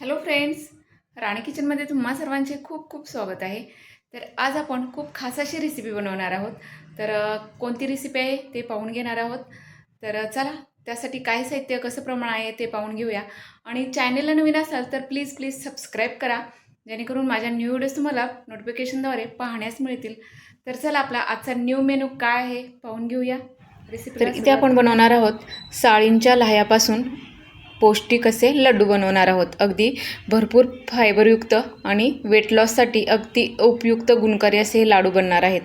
Hello friends राणी किचनमध्ये तुम्हा सर्वांचे खूप खूप स्वागत आहे. तर आज आपण खूप खास अशी रेसिपी बनवणार आहोत. तर कोणती रेसिपी आहे ते पाहून घेणार आहोत. तर चला त्यासाठी काय साहित्य कसं प्रमाण आहे ते पाहून घेऊया. आणि चॅनेलला नवीन असाल तर प्लीज प्लीज सबस्क्राईब करा. जेणेकरून माझ्या न्यू व्हिडिओज तुम्हाला नोटिफिकेशनद्वारे पाहण्यास मिळतील. तर चला आपला आजचा न्यू मेनू काय आहे पाहून घेऊया. रेसिपी तर इथे आपण बनवणार आहोत साळींच्या लह्यापासून. पौष्टिक असे लड्डू बनवणार आहोत. अगदी भरपूर फायबरयुक्त आणि वेट लॉससाठी अगदी उपयुक्त गुणकारी असे हे लाडू बनणार आहेत.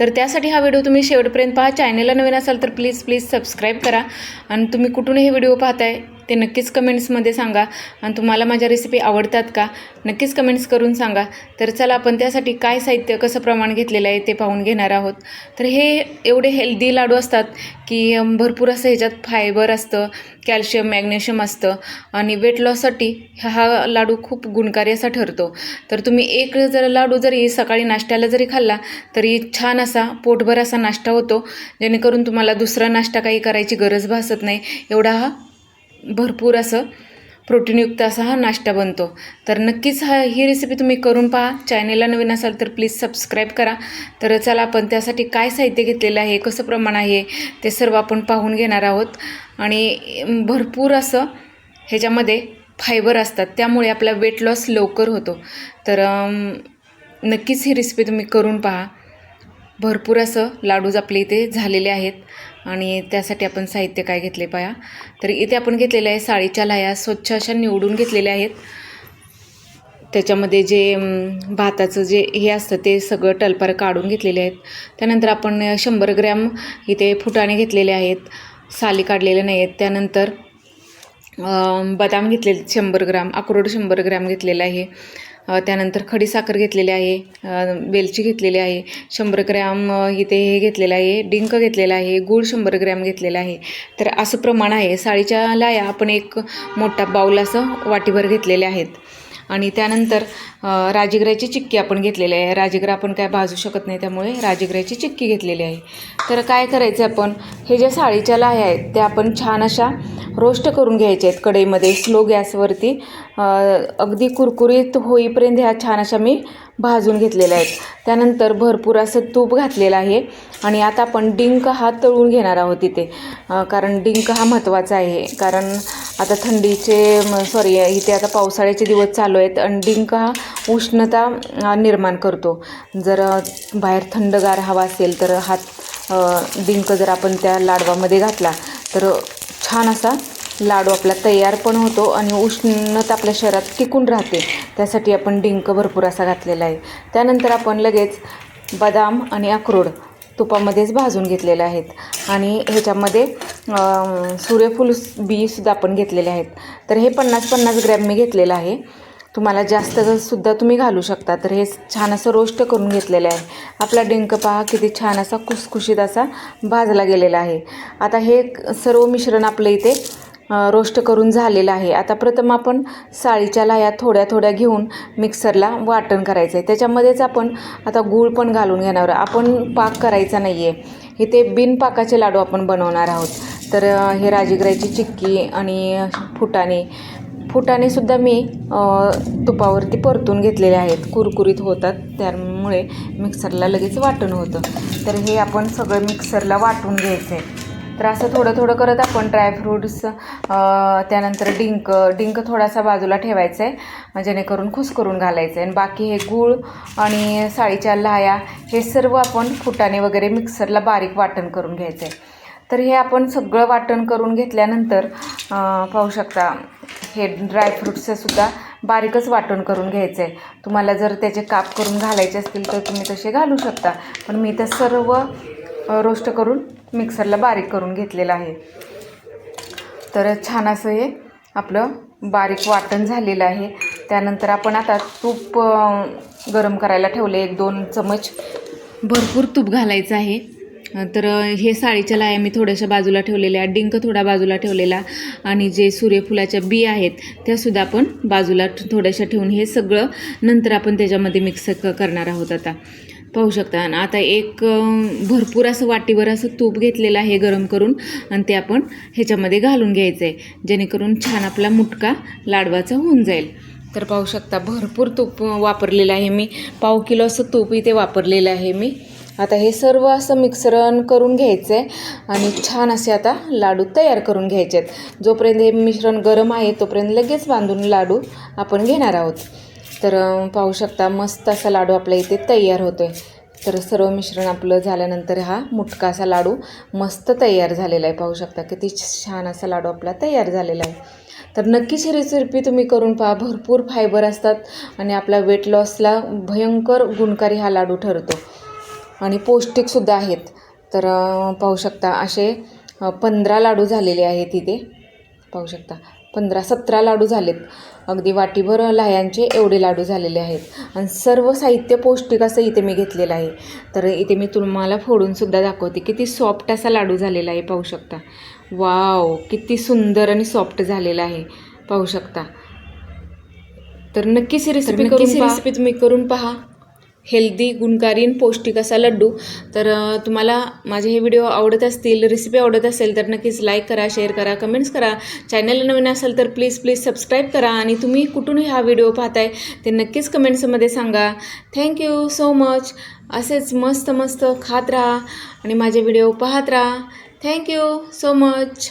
तर त्यासाठी हा व्हिडिओ तुम्ही शेवटपर्यंत पहा. चॅनलला नवीन असाल तर प्लीज प्लीज सबस्क्राईब करा. आणि तुम्ही कुठून हे व्हिडिओ पाहताय ते नक्कीच कमेंट्समध्ये सांगा. आणि तुम्हाला माझ्या रेसिपी आवडतात का? नक्कीच कमेंट्स करून सांगा. तर चला आपण त्यासाठी काय साहित्य कसं प्रमाण घेतलेलं आहे ते पाहून घेणार आहोत. तर हे एवढे हेल्दी लाडू असतात की भरपूर असं ह्याच्यात फायबर असतं कॅल्शियम मॅग्नेशियम असतं. आणि वेट लॉससाठी हा लाडू खूप गुणकारी असा ठरतो. तर तुम्ही एक जर लाडू जरी सकाळी नाश्त्याला जरी खाल्ला तरी छान असा पोटभर असा नाश्ता होतो. जेणेकरून तुम्हाला दुसरा नाश्ता काही करायची गरज भासत नाही. एवढा हा भरपूर असं प्रोटीनयुक्त असा हा नाश्ता बनतो. तर नक्कीच हा ही रेसिपी तुम्ही करून पहा. चॅनेलला नवीन असाल तर प्लीज सबस्क्राईब करा. तर चला आपण त्यासाठी काय साहित्य घेतलेलं आहे कसं प्रमाण आहे ते सर्व आपण पाहून घेणार आहोत. आणि भरपूर असं ह्याच्यामध्ये फायबर असतात. त्यामुळे आपला वेट लॉस लवकर होतो. तर नक्कीच ही रेसिपी तुम्ही करून पहा. भरपूर असं लाडूज आपले इथे झालेले आहेत. आणि त्यासाठी आपण साहित्य काय घेतले पाया? तर इथे आपण घेतलेले आहे साडीच्या लाया स्वच्छ अशा निवडून घेतलेल्या आहेत. त्याच्यामध्ये जे भाताचं जे हे असतं ते सगळं टलपार काढून घेतलेले आहेत. त्यानंतर आपण शंभर ग्रॅम इथे फुटाणे घेतलेले आहेत. साली काढलेले नाही आहेत त्यानंतर बदाम घेतलेले शंभर ग्राम अक्रोड शंभर ग्रॅम घेतलेलं आहे. त्यानंतर खडीसाखर घेतलेली आहे वेलची घेतलेली आहे शंभर ग्रॅम इथे हे घेतलेलं आहे डिंक घेतलेलं आहे गूळ शंभर ग्रॅम घेतलेला आहे. तर असं प्रमाण आहे. साडीच्या लाया आपण एक मोठा बाऊल असं वाटीभर घेतलेले आहेत. आणि त्यानंतर अ, चिक्की आपण घेतलेली आहे. राजगिरा आपण काय भाजू शकत नाही त्यामुळे राजगिराची चिक्की घेतलेली आहे. तर काय करायचं आपण? हे ज्या साडीच्या लाह्या आहेत त्या आपण छान अशा रोस्ट करून घ्यायचे आहेत कढईमध्ये स्लो गॅसवरती. अगदी कुरकुरीत होईपर्यंत ह्या छान अशा मी भाजून घेतलेल्या आहेत. त्यानंतर भरपूर असं तूप घातलेलं आहे आणि आता आपण डिंक हा तळून घेणार आहोत इथे. कारण डिंक हा महत्त्वाचा आहे. कारण आता थंडीचे सॉरी इथे आता पावसाळ्याचे दिवस चालू आहेत आणि डिंक हा उष्णता निर्माण करतो. जर बाहेर थंडगार हवा असेल तर हात डिंक जर आपण त्या लाडवामध्ये घातला तर छान असा लाडू आपला तयार पण होतो आणि उष्णता आपल्या शरीरात टिकून राहते. त्यासाठी आपण डिंक भरपूर असा घातलेला आहे. त्यानंतर आपण लगेच बदाम आणि अक्रोड तुपामध्येच भाजून घेतलेले आहेत. आणि ह्याच्यामध्ये सूर्यफूल बीसुद्धा आपण घेतलेले आहेत. तर हे पन्नास पन्नास ग्रॅम मी घेतलेलं आहे. तुम्हाला जास्त सुद्धा तुम्ही घालू शकता. तर हे छान असं रोस्ट करून घेतलेलं आहे. आपला डिंक पहा किती छान असा खुसखुशीत असा भाजला गेलेला आहे. आता हे सर्व मिश्रण आपलं इथे रोस्ट करून झालेलं आहे. आता प्रथम आपण साळीच्या लाया थोड्या थोड्या घेऊन मिक्सरला वाटण करायचं आहे त्याच्यामध्येच आपण आता गूळ पण घालून घेणार. आपण पाक करायचा नाही आहे इथे बिनपाकाचे लाडू आपण बनवणार आहोत. तर हे राजगिराची चिक्की आणि फुटाणे फुटाणेसुद्धा मी तुपावरती परतून घेतलेले आहेत. कुरकुरीत होतात. त्यामुळे मिक्सरला लगेच वाटण होतं. तर हे आपण सगळं मिक्सरला वाटून घ्यायचं आहे तर असं थोडं थोडं करत आपण ड्रायफ्रूट्स त्यानंतर डिंक डिंक थोडासा बाजूला ठेवायचा आहे जेणेकरून खुस करून घालायचं आहे आणि बाकी हे गूळ आणि साळीच्या लाया हे सर्व आपण फुटाणे वगैरे मिक्सरला बारीक वाटण करून घ्यायचं आहे तर हे आपण सगळं वाटण करून घेतल्यानंतर पाहू शकता हे ड्रायफ्रूट्सचं सुद्धा बारीकच वाटण करून घ्यायचं आहे तुम्हाला जर त्याचे काप करून घालायचे असतील तर तुम्ही तसे घालू शकता. पण मी ते सर्व रोस्ट करून मिक्सरला बारीक करून घेतलेलं आहे. तर छान असं हे आपलं बारीक वाटण झालेलं आहे. त्यानंतर आपण आता तूप गरम करायला ठेवले एक दोन चमच भरपूर तूप घालायचं आहे. तर हे साडीच्या लाया मी थोड्याशा बाजूला ठेवलेल्या डिंक थोडा बाजूला ठेवलेला आणि जे सूर्यफुलाच्या बी आहेत त्यासुद्धा आपण बाजूला थोड्याशा ठेवून हे सगळं नंतर आपण त्याच्यामध्ये मिक्स क करणार आहोत आता. पाहू शकता. आणि आता एक भरपूर असं वाटीभर असं तूप घेतलेलं आहे गरम करून आणि ते आपण ह्याच्यामध्ये घालून घ्यायचं आहे जेणेकरून छान आपला मुटका लाडवाचा होऊन जाईल. तर पाहू शकता भरपूर तूप वापरलेलं आहे मी. पाव किलो असं तूप इथे वापरलेलं आहे मी. आता हे सर्व असं मिक्सरण करून घ्यायचं आहे आणि छान असे आता लाडू तयार करून घ्यायचे आहेत जोपर्यंत हे मिश्रण गरम आहे तोपर्यंत लगेच बांधून लाडू आपण घेणार आहोत. तर पाहू शकता मस्त असा लाडू आपल्या इथे तयार होतो आहे तर सर्व मिश्रण आपलं झाल्यानंतर हा मुटका असा लाडू मस्त तयार झालेला आहे. पाहू शकता किती छान असा लाडू आपला तयार झालेला आहे. तर नक्कीच ही रेसिपी तुम्ही करून पहा. भरपूर फायबर असतात आणि आपल्या वेट लॉसला भयंकर गुणकारी हा लाडू ठरतो. आणि पौष्टिकसुद्धा आहेत. तर पाहू शकता असे पंधरा लाडू झालेले आहेत इथे. पाहू शकता पंधरा सतरा लाडू झालेत. अगदी वाटीभर लाह्यांचे एवढे लाडू झालेले आहेत. आणि सर्व साहित्य पौष्टिक असं इथे मी घेतलेलं आहे. तर इथे मी तुम्हाला फोडूनसुद्धा दाखवते. किती सॉफ्ट असा लाडू झालेला आहे पाहू शकता. वाव किती सुंदर आणि सॉफ्ट झालेला आहे. पाहू शकता. तर नक्कीच रेसिपी नक्कीच रेसिपी तुम्ही करून पहा. हेल्दी गुणकारीन पौष्टिक असा लड्डू. तर तुम्हाला माझे हे व्हिडिओ आवडत असतील रेसिपी आवडत असेल तर नक्कीच लाईक करा शेअर करा कमेंट्स करा. चॅनल नवीन असेल तर प्लीज प्लीज सबस्क्राईब करा आणि तुम्ही कुठून हा व्हिडिओ पाहताय ते नक्कीच कमेंट्समध्ये सांगा. थँक्यू सो मच असेच मस्त मस्त खात राहा आणि माझे व्हिडिओ पाहत राहा. Thank you so much